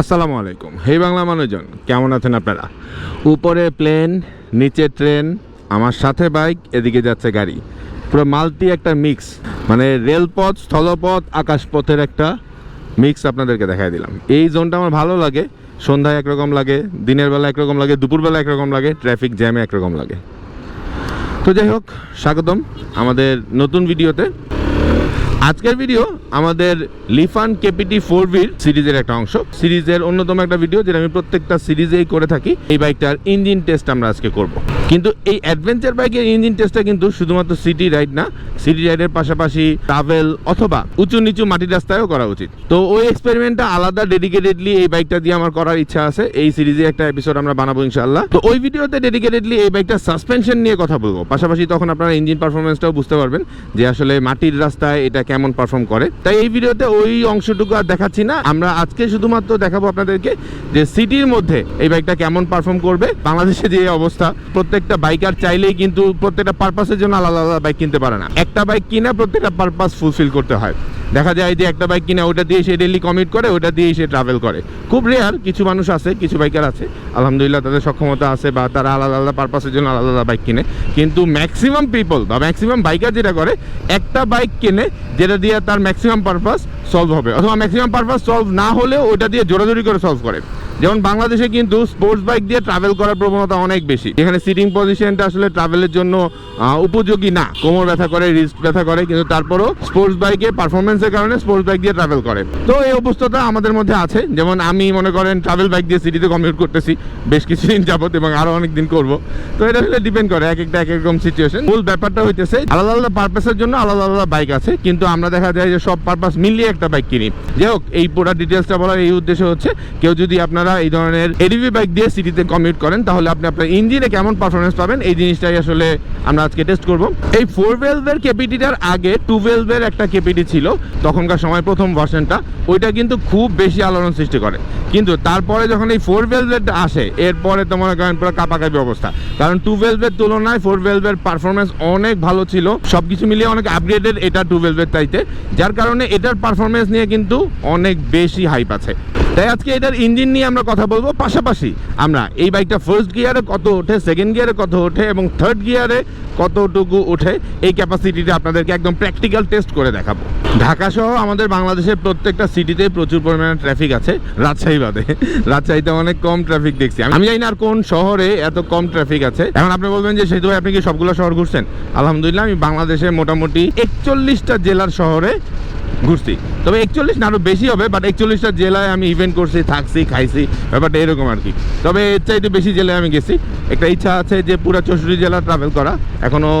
আসসালামু আলাইকুম। হে বাংলা মানুষজন, কেমন আছেন আপনারা? উপরে প্লেন, নিচে ট্রেন, আমার সাথে বাইক, এদিকে যাচ্ছে গাড়ি। পুরো মাল্টি একটা মিক্স মানে রেলপথ, স্থলপথ, আকাশপথের একটা মিক্স আপনাদেরকে দেখাই দিলাম। এই জোনটা আমার ভালো লাগে। সন্ধ্যায় একরকম লাগে, দিনের বেলা একরকম লাগে, দুপুরবেলা একরকম লাগে ট্রাফিক জ্যামে একরকম লাগে। তো যাই হোক স্বাগতম আমাদের নতুন ভিডিওতে। আজকের ভিডিও আমাদের লিফান কেপিটি ফোর ভির সিরিজের একটা অংশ। সিরিজের অন্যতম একটা ভিডিও যেটা আমি প্রত্যেকটা সিরিজেই করে থাকি। এই বাইকটার ইঞ্জিন টেস্ট আমরা আজকে করব। কিন্তু এই অ্যাডভেঞ্চার বাইকের ইঞ্জিন টেস্টটা কিন্তু শুধুমাত্র সিটি রাইড না সিটি রাইডের পাশাপাশি ট্রাভেল অথবা উঁচু নিচু মাটির রাস্তায়ও করা উচিত। তো ওই এক্সপেরিমেন্টটা আলাদা ডেডিকেটেডলি এই বাইকটা দিয়ে আমার করার ইচ্ছা আছে। এই সিরিজে একটা এপিসোড আমরা বানাবো ইনশাল্লাহ তো ওই ভিডিওতে ডেডিকেটেডলি এই বাইকটা সাসপেনশন নিয়ে কথা বলব। পাশাপাশি তখন আপনারা ইঞ্জিন পারফরমেন্সটাও বুঝতে পারবেন যে আসলে মাটির রাস্তায় এটা কেমন পারফর্ম করে। তাই এই ভিডিওতে ওই অংশটুকু আর দেখাচ্ছি না। আমরা আজকে শুধুমাত্র দেখাবো আপনাদেরকে যে সিটির মধ্যে এই বাইকটা কেমন পারফর্ম করবে। বাংলাদেশে যে অবস্থা, প্রত্যেকটা বাইকার চাইলেই কিন্তু প্রত্যেকটা পারপাসের জন্য আলাদা আলাদা বাইক কিনতে পারে না। একটা বাইক কিনা প্রত্যেকটা পারপাস ফুলফিল করতে হয়। দেখা যায় যে একটা বাইক কিনে ওটা দিয়ে সে ডেলি কমিট করে, ওটা দিয়েই সে ট্রাভেল করে। খুব রেয়ার কিছু মানুষ আছে, কিছু বাইকার আছে, আলহামদুলিল্লাহ তাদের সক্ষমতা আছে বা তারা আলাদা আলাদা পারপাসের জন্য আলাদা আলাদা বাইক কিনে। কিন্তু ম্যাক্সিমাম পিপল বা ম্যাক্সিমাম বাইকার যেটা করে, একটা বাইক কিনে, যেটা দিয়ে তার ম্যাক্সিমাম পারপাস সলভ হবে। অথবা ম্যাক্সিমাম পারপাস সলভ না হলেও ওটা দিয়ে জোরাজোরি করে সলভ করে। যেমন বাংলাদেশে কিন্তু স্পোর্টস বাইক দিয়ে ট্রাভেল করার প্রবণতা অনেক বেশি। এখানে সিটিং পজিশনটা আসলে ট্রাভেলের জন্য উপযোগী না। কোমর ব্যথা করে রিস্ক ব্যথা করে, কিন্তু তারপরও স্পোর্টস বাইকে পারফরমেন্সের কারণে স্পোর্টস বাইক দিয়ে ট্রাভেল করে। তো এই অবস্থাটা আমাদের মধ্যে আছে। যেমন আমি মনে করেন ট্রাভেল বাইক দিয়ে সিটিতে কমিউট করতেছি। বেশ কিছুদিন যাবত এবং আরও অনেক দিন করব। তো এটা আসলে ডিপেন্ড করে, এক একটা, এক এক রকম সিচুয়েশন মূল ব্যাপারটা হইতেছে, আলাদা আলাদা পারপাসের জন্য আলাদা আলাদা বাইক আছে। কিন্তু আমরা দেখা যায় যে সব পারপাস মিলিয়ে একটা বাইক কিনি। যাই হোক, এই পুরো ডিটেলসটা বলার এই উদ্দেশ্য হচ্ছে, কেউ যদি আপনারা এই ধরনের এডিভি বাইক দিয়ে সিটিতে কমিউট করেন, তাহলে আপনি আপনার ইঞ্জিনে কেমন পারফরমেন্স পাবেন? এই জিনিসটাই আসলে আমরা আজকে টেস্ট করব। এই ফোর ভেলভের কেপিটিটার আগে টু ভেলভের একটা কেপিটি ছিল, তখনকার সময় প্রথম ভার্সনটা ওইটা কিন্তু খুব বেশি আলোড়ন সৃষ্টি করে। কিন্তু তারপরে যখন এই ফোর ভেলভেরটা আসে, এরপরে তো মনে করেন পুরো কাপাকাপি অবস্থা। কারণ টু ভেলভের তুলনায় ফোর ভেলভের পারফরমেন্স অনেক ভালো ছিল, সবকিছু মিলিয়ে অনেক আপগ্রেডেড এটা টু ভেলভের চাইতে, যার কারণে এটার পারফরমেন্স নিয়ে কিন্তু অনেক বেশি হাইপ আছে। তাই আজকে এটার ইঞ্জিন নিয়ে আমরা কথা বলব। পাশাপাশি আমরা এই বাইকটা ফার্স্ট গিয়ারে কত ওঠে সেকেন্ড গিয়ারে কত ওঠে এবং থার্ড গিয়ারে কতটুকু ওঠে, এই ক্যাপাসিটিটা আপনাদেরকে একদম প্র্যাকটিক্যাল টেস্ট করে দেখাবো। ঢাকা সহ আমাদের বাংলাদেশের প্রত্যেকটা সিটিতে প্রচুর পরিমাণে ট্রাফিক আছে রাজশাহী বাদে রাজশাহীতে অনেক কম ট্রাফিক দেখছি। আমি জানি না আর কোন শহরে এত কম ট্রাফিক আছে। এখন আপনি বলবেন যে সেহেতু আপনি কি সবগুলো শহর ঘুরছেন? আলহামদুলিল্লাহ, আমি বাংলাদেশে মোটামুটি একচল্লিশটা জেলার শহরে ঘুরছি। তবে একচল্লিশ না আরও বেশি হবে বাট একচল্লিশটা জেলায় আমি ইভেন্ট করছি, থাকছি, খাইছি, ব্যাপারটা এরকম আর কি। তবে এর চাইতে বেশি জেলায় আমি গেছি। একটা ইচ্ছা আছে যে পুরো চৌষট্টি জেলা ট্রাভেল করা। এখনও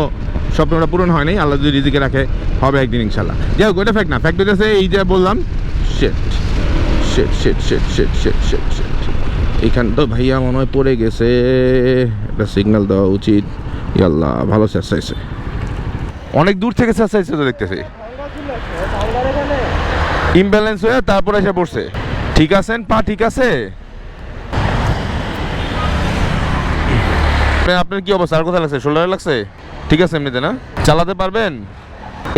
স্বপ্নটা পূরণ হয়নি আল্লাহ যদি রিজিকে রাখে, হবে একদিন ইনশাল্লাহ যাই হোক ওটা ফ্যাক্ট না। ফ্যাক্ট হচ্ছে এই যে বললাম শেট শেট শেট শেট শেট শেট শেট শেট এইখান তো ভাইয়া মনে হয় পড়ে গেছে। একটা সিগন্যাল দেওয়া উচিত। ইয়াল্লাহ, ভালো চেষ্টাইছে অনেক দূর থেকে চেষ্টাইছে তো দেখতেছি। ইমব্যালেন্স হয়ে তারপরে এসে পড়ছে। ঠিক আছেন? পা ঠিক আছে? আপনার কি অবস্থা? আর কোথায় লাগছে? শোল্ডারে লাগছে? ঠিক আছে, এমনিতে, না? চালাতে পারবেন?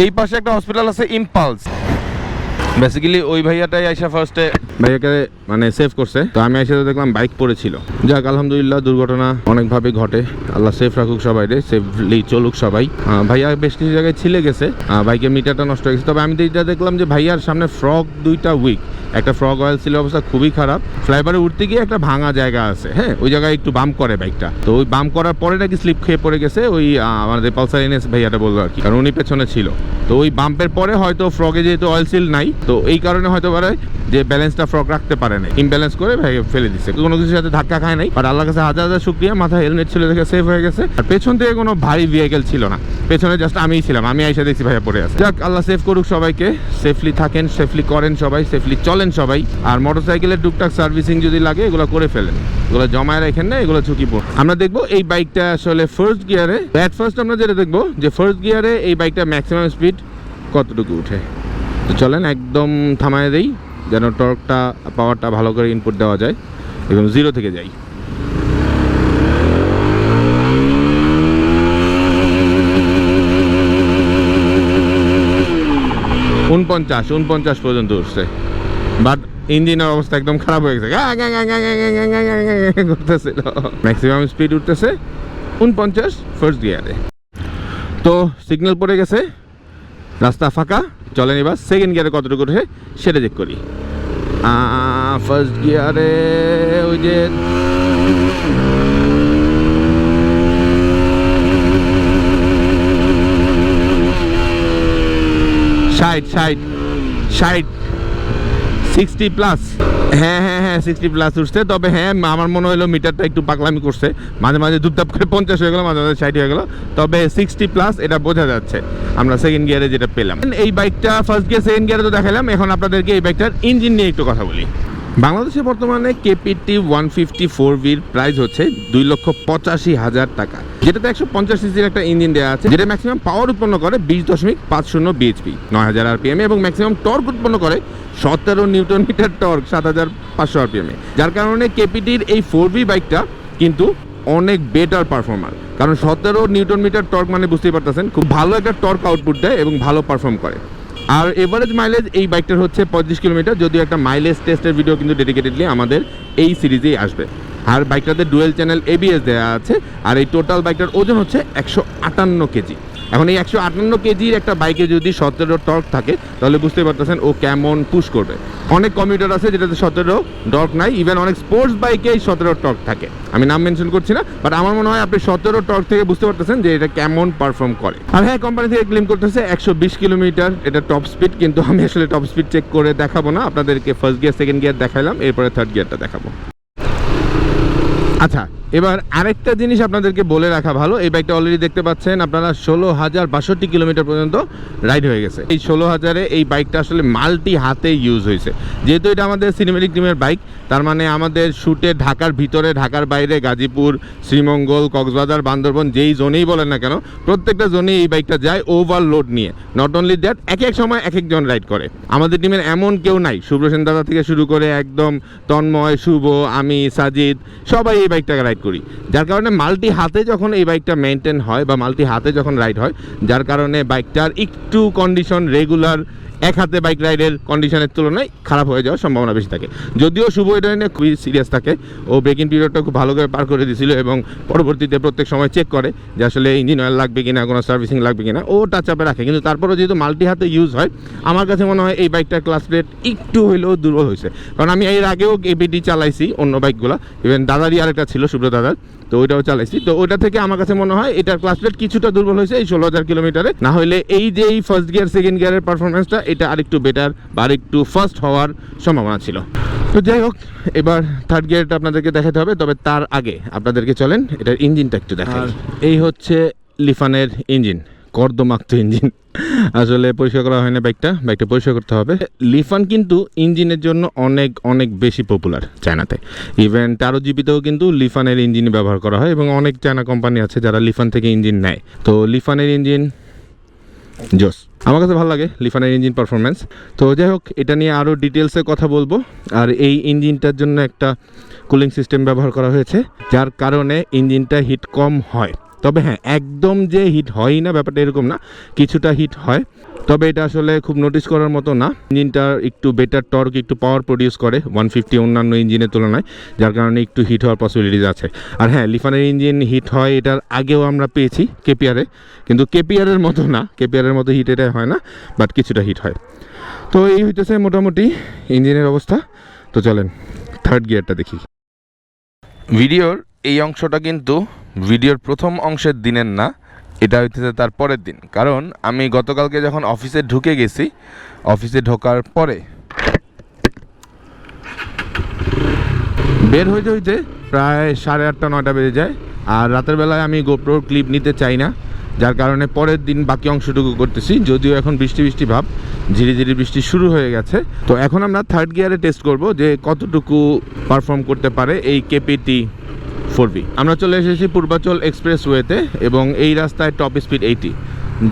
এই পাশে একটা হসপিটাল আছে ইম্পালস বেসিক্যালি ওই ভাইয়াটাই আইসা ফার্স্টে ভাইয়াকে মানে সেভ করছে। তো আমি এসে দেখলাম বাইক পড়েছিল যাক, আলহামদুলিল্লাহ, দুর্ঘটনা অনেকভাবে ঘটে। আল্লাহ সেফ রাখুক সবাই রে সেফলি চলুক সবাই। ভাইয়া বেশ কিছু জায়গায় ছিলে গেছে। বাইকের মিটারটা নষ্ট হয়ে গেছে। তবে আমি এটা দেখলাম যে ভাইয়ার সামনে ফ্রক দুইটা উইক একটা ফ্রক অয়েল ছিল, অবস্থা খুবই খারাপ। ফ্লাইওভারে উঠতে গিয়ে একটা ভাঙা জায়গা আছে হ্যাঁ? ওই জায়গায় একটু বাম করে বাইকটা তো ওই বাম করার পরে নাকি স্লিপ খেয়ে পড়ে গেছে ওই আমাদের পালসার এনএস ভাইয়াটা বলল আর কি। কারণ উনি পেছনে ছিল। তো ওই বাম্পের পরে হয়তো ফ্রগে যেহেতু অয়েল সিল নাই তো এই কারণে হয়তো পারে যে ব্যালেন্সটা ফ্রক রাখতে পারে না ইমব্যালেন্স করে ভাই ফেলে দিচ্ছে কোনো কিছুর সাথে ধাক্কা খায় নাই। আর আল্লাহ কাছে হাজার হাজার শুক্রিয়া। মাথায় হেলমেট ছিল দেখে সেফ হয়ে গেছে। আর পেছন থেকে কোনো ভারী ভেহিকেল ছিল না। পেছনে জাস্ট আমিই ছিলাম। আমি আইসা দেখছি ভাইয়া পড়ে আছে। যাক, আল্লাহ সেফ করুক সবাইকে। সেফলি থাকেন সেফলি করেন সবাই সেফলি চলেন সবাই। আর মোটরসাইকেলের টুকটাক সার্ভিসিং যদি লাগে, এগুলো করে ফেলেন। এগুলো জমায় রাখেন না, এগুলো ঝুঁকি ঝুঁকিপূর্ণ। আমরা দেখব এই বাইকটা আসলে ফার্স্ট গিয়ারে অ্যাট ফার্স্ট আমরা যেটা দেখব যে ফার্স্ট গিয়ারে এই বাইকটা ম্যাক্সিমাম স্পিড কতটুকু উঠে? তো চলেন একদম থামায় দেই যেন টর্কটা পাওয়ারটা ভালো করে ইনপুট দেওয়া যায় একদম জিরো থেকে যাই উনপঞ্চাশ উনপঞ্চাশ পর্যন্ত উঠছে বাট ইঞ্জিনের অবস্থা একদম খারাপ হয়ে গেছে ম্যাক্সিমাম স্পিড উঠতেছে উনপঞ্চাশ ফার্স্ট গিয়ারে তো সিগন্যাল পড়ে গেছে রাস্তা ফাঁকা, চলেন এবার সেকেন্ড গিয়ারে কতটুকু উঠে সেটা চেক করি। ফার্স্ট গিয়ারে ওই যে ষাট ষাট ষাট। সিক্সটি প্লাস হ্যাঁ হ্যাঁ হ্যাঁ সিক্সটি প্লাস উঠছে। তবে হ্যাঁ আমার মনে হলো মিটারটা একটু পাকলামি করছে। মাঝে মাঝে দুপদাপ করে পঞ্চাশ হয়ে গেলো, মাঝে মাঝে ষাট হয়ে গেলো। তবে সিক্সটি প্লাস এটা বোঝা যাচ্ছে। আমরা সেকেন্ড গিয়ারে যেটা পেলাম। এই বাইকটা ফার্স্ট গিয়ার সেকেন্ড গিয়ারে তো দেখালাম। এখন আপনাদেরকে এই বাইকটার ইঞ্জিন নিয়ে একটু কথা বলি। বাংলাদেশে বর্তমানে কেপিটি ওয়ান ফিফটি ফোর ভির প্রাইস হচ্ছে দুই লক্ষ পঁচাশি হাজার টাকা। যেটাতে একশো পঞ্চাশ সিসির একটা ইঞ্জিন দেওয়া আছে, যেটা ম্যাক্সিমাম পাওয়ার উৎপন্ন করে বিশ দশমিক পাঁচ শূন্য বিএইচপি নয় হাজার আরপিএম এবং ম্যাক্সিমাম টর্ক উৎপন্ন করে সতেরো নিউটন মিটার টর্ক সাত হাজার পাঁচশো আরপিএম যার কারণে কেপিটির এই ফোর ভি বাইকটা কিন্তু অনেক বেটার পারফর্মার কারণ সতেরো নিউটন মিটার টর্ক মানে বুঝতেই পারতেছেন, খুব ভালো একটা টর্ক আউটপুট দেয় এবং ভালো পারফর্ম করে। আর এভারেজ মাইলেজ এই বাইকটার হচ্ছে পঁয়ত্রিশ কিলোমিটার, যদিও একটা মাইলেজ টেস্টের ভিডিও কিন্তু ডেডিকেটেডলি আমাদের এই সিরিজেই আসবে। আর বাইকটাতে ডুয়েল চ্যানেল এবিএস দেওয়া আছে, আর এই টোটাল বাইকটার ওজন হচ্ছে একশো আটান্ন কেজি। এখন এই একশো আটান্ন কেজির একটা বাইকে যদি সতেরো টর্ক থাকে, তাহলে বুঝতে পারতেছেন ও কেমন পুশ করবে। অনেক কমিউটার আছে যেটাতে সতেরো টর্ক নাই ইভেন অনেক স্পোর্টস বাইকে এই সতেরো টর্ক থাকে। আমি নাম মেনশন করছি না বাট আমার মনে হয় আপনি সতেরো টর্ক থেকে বুঝতে পারতেছেন যে এটা কেমন পারফর্ম করে। আর হ্যাঁ কোম্পানি থেকে ক্লেম করতেছে একশো বিশ কিলোমিটার, এটা টপ স্পিড কিন্তু আমি আসলে টপ স্পিড চেক করে দেখাবো না, আপনাদেরকে ফার্স্ট গিয়ার সেকেন্ড গিয়ার দেখালাম এরপরে থার্ড গিয়ারটা দেখাবো। আচ্ছা এবার আরেকটা জিনিস আপনাদেরকে বলে রাখা ভালো। এই বাইকটা অলরেডি দেখতে পাচ্ছেন, আপনারা ষোলো হাজার বাষট্টি কিলোমিটার পর্যন্ত রাইড হয়ে গেছে। এই ষোলো হাজারে এই বাইকটা আসলে মাল্টি হাতে ইউজ হয়েছে। যেহেতু এটা আমাদের সিনেমেটিক টিমের বাইক তার মানে আমাদের শুটে ঢাকার ভিতরে, ঢাকার বাইরে, গাজীপুর, শ্রীমঙ্গল, কক্সবাজার, বান্দরবন, যেই জোনেই বলেন না কেন, প্রত্যেকটা জোনেই এই বাইকটা যায় ওভারলোড নিয়ে। নট অনলি দ্যাট এক এক সময় এক একজন রাইড করে। আমাদের টিমের এমন কেউ নাই। শুভ্রসেন দাদা থেকে শুরু করে একদম তন্ময়, শুভ, আমি, সাজিদ, সবাই এই বাইকটাকে রাইড করি। যার কারণে মাল্টি হাতে যখন এই বাইকটা মেনটেন হয় বা মাল্টি হাতে যখন রাইড হয়, যার কারণে বাইকটার একটু কন্ডিশন রেগুলার এক হাতে বাইক রাইডের কন্ডিশনের তুলনায় খারাপ হয়ে যাওয়ার সম্ভাবনা বেশি থাকে। যদিও শুভ এটা নিয়ে খুবই সিরিয়াস থাকে। ও ব্রেকিং পিরিয়ডটা খুব ভালো করে পার করে দিয়েছিল এবং পরবর্তীতে প্রত্যেক সময় চেক করে যে আসলে ইঞ্জিন অয়েল লাগবে কিনা, কোনো সার্ভিসিং লাগবে কিনা। ও টাচ আপে রাখে। কিন্তু তারপরেও যেহেতু মাল্টি হাতে ইউজ হয়, আমার কাছে মনে হয় এই বাইকটার ক্লাস প্লেট একটু হইলেও দুর্বল হয়েছে। কারণ আমি এর আগেও এবিটি চালাইছি অন্য বাইকগুলো ইভেন দাদারই আরেকটা ছিল, সুব্রত দাদার। তো ওইটাও চালাইছি। তো ওইটা থেকে আমার কাছে মনে হয় এটার ক্লাস প্লেট কিছুটা দুর্বল হয়েছে এই ষোলো হাজার কিলোমিটারে না হলে এই যে এই ফার্স্ট গিয়ার সেকেন্ড গিয়ারের পারফরমেন্সটা এটা আরেকটু বেটার বা আরেকটু ফার্স্ট হওয়ার সম্ভাবনা ছিল। তো যাই হোক এবার থার্ড গিয়ারটা আপনাদেরকে দেখাতে হবে তবে তার আগে আপনাদেরকে চলেন এটার ইঞ্জিনটা একটু দেখাই। এই হচ্ছে লিফানের ইঞ্জিন কর্দমাক্ত ইঞ্জিন। আসলে পরিষ্কার করা হয় না বাইকটা বাইকটা পরিষ্কার করতে হবে। লিফান কিন্তু ইঞ্জিনের জন্য অনেক অনেক বেশি পপুলার চায়নাতে। ইভেন তেরো জিবিতেও কিন্তু লিফানের ইঞ্জিন ব্যবহার করা হয় এবং অনেক চায়না কোম্পানি আছে যারা লিফান থেকে ইঞ্জিন নেয়। তো লিফানের ইঞ্জিন জোস আমার কাছে ভালো লাগে লিফানের ইঞ্জিন পারফরমেন্স তো যাই হোক, এটা নিয়ে আরও ডিটেলসে কথা বলব। আর এই ইঞ্জিনটার জন্য একটা কুলিং সিস্টেম ব্যবহার করা হয়েছে, যার কারণে ইঞ্জিনটা হিট কম হয়। তবে হ্যাঁ একদম যে হিট হয়ই না, ব্যাপারটা এরকম না, কিছুটা হিট হয়। তবে এটা আসলে খুব নোটিস করার মতো না। ইঞ্জিনটা একটু বেটার টর্ক একটু পাওয়ার প্রডিউস করে ওয়ান ফিফটি অন্যান্য ইঞ্জিনের তুলনায়, যার কারণে একটু হিট হওয়ার পসিবিলিটিস আছে। আর হ্যাঁ লিফানের ইঞ্জিন হিট হয়, এটার আগেও আমরা পেয়েছি কেপিআরে কিন্তু কেপিআরের মতো না। কেপিআরের মতো হিট এটা হয় না বাট কিছুটা হিট হয়। তো এই হইতেছে মোটামুটি ইঞ্জিনের অবস্থা। তো চলেন থার্ড গিয়ারটা দেখি। ভিডিওর এই অংশটা কিন্তু ভিডিওর প্রথম অংশের দিনের না, এটা হইতেছে তার পরের দিন। কারণ আমি গতকালকে যখন অফিসে ঢুকে গেছি, অফিসে ঢোকার পরে বের হইতে হইতে প্রায় সাড়ে আটটা, নয়টা বেজে যায়। আর রাতের বেলায় আমি গোপ্রোর ক্লিপ নিতে চাই না, যার কারণে পরের দিন বাকি অংশটুকু করতেছি। যদিও এখন বৃষ্টি বৃষ্টি ভাব ধীরে ধীরে বৃষ্টি শুরু হয়ে গেছে। তো এখন আমরা থার্ড গিয়ারে টেস্ট করব যে কতটুকু পারফর্ম করতে পারে এই কেপিটি ফোর আমরা চলে এসেছি পূর্বাচল এক্সপ্রেসওয়েতে এবং এই রাস্তায় টপ স্পিড এইটি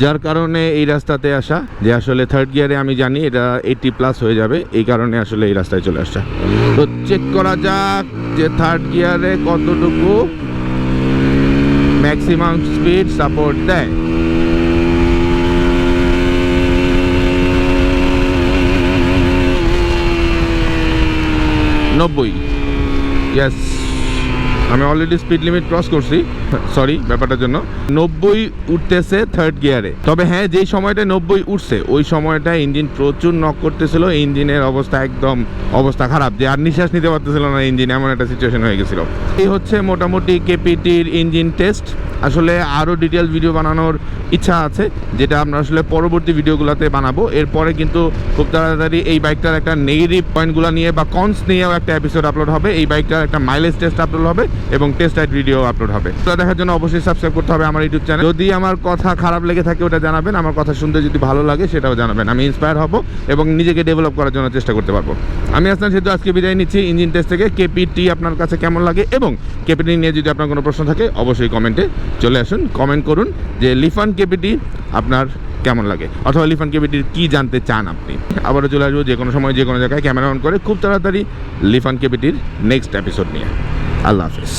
যার কারণে এই রাস্তাতে আসা যে আসলে থার্ড গিয়ারে আমি জানি এটা এইটি প্লাস হয়ে যাবে, এই কারণে আসলে এই রাস্তায় চলে আসা। তো চেক করা যাক যে থার্ড গিয়ারে কতটুকু ম্যাক্সিমাম স্পিড সাপোর্ট দেয়। নব্বই। ইয়াস আমি অলরেডি স্পিড লিমিট ক্রস করছি। সরি, ব্যাপারটার জন্য। নব্বই উঠতেছে থার্ড গিয়ারে তবে হ্যাঁ যেই সময়টা নব্বই উঠছে, ওই সময়টা ইঞ্জিন প্রচুর নক করতেছিল ইঞ্জিনের অবস্থা একদম অবস্থা খারাপ। যে আর নিঃশ্বাস নিতে পারতেছিল না ইঞ্জিন এমন একটা সিচুয়েশন হয়ে গেছিল। এই হচ্ছে মোটামুটি কেপিটির ইঞ্জিন টেস্ট আসলে আরও ডিটেল ভিডিও বানানোর ইচ্ছা আছে, যেটা আমরা আসলে পরবর্তী ভিডিওগুলোতে বানাবো। এরপরে কিন্তু খুব তাড়াতাড়ি এই বাইকটার একটা নেগেটিভ পয়েন্টগুলো নিয়ে বা কনস নিয়েও একটা এপিসোড আপলোড হবে। এই বাইকটার একটা মাইলেজ টেস্ট আপলোড হবে এবং টেস্ট রাইড ভিডিও আপলোড হবে। দেখার জন্য অবশ্যই সাবস্ক্রাইব করতে হবে আমার ইউটিউব চ্যানেল যদি আমার কথা খারাপ লেগে থাকে, ওটা জানাবেন। আমার কথা শুনতে যদি ভালো লাগে, সেটাও জানাবেন। আমি ইন্সপায়ার হব এবং নিজেকে ডেভেলপ করার জন্য চেষ্টা করতে পারব। আমি আসলাম সেহেতু আজকে বিদায় নিচ্ছি। ইঞ্জিন টেস্ট থেকে কেপিটি আপনার কাছে কেমন লাগে এবং কেপিটি নিয়ে যদি আপনার কোনো প্রশ্ন থাকে, অবশ্যই কমেন্টে চলে আসুন। কমেন্ট করুন যে লিফান কেপিটি আপনার কেমন লাগে অথবা লিফান কেপিটির কী জানতে চান আপনি। আবারও চলে আসব যে কোনো সময় যে কোনো জায়গায়। ক্যামেরা অন করে খুব তাড়াতাড়ি লিফান কেপিটির নেক্সট এপিসোড নিয়ে। আল্লাহ হাফিজ।